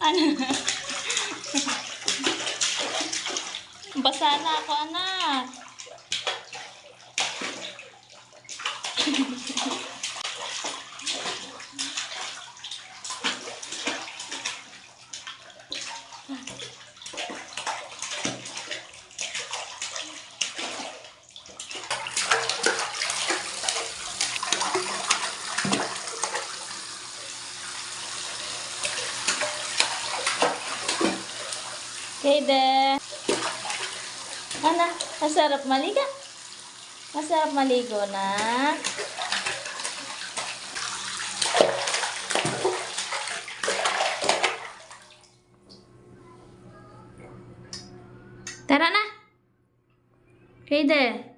yan. Basa na ako, anak. Kayde. Ana, masarap maliga. Masarap maligo na. Tara na. Kayde.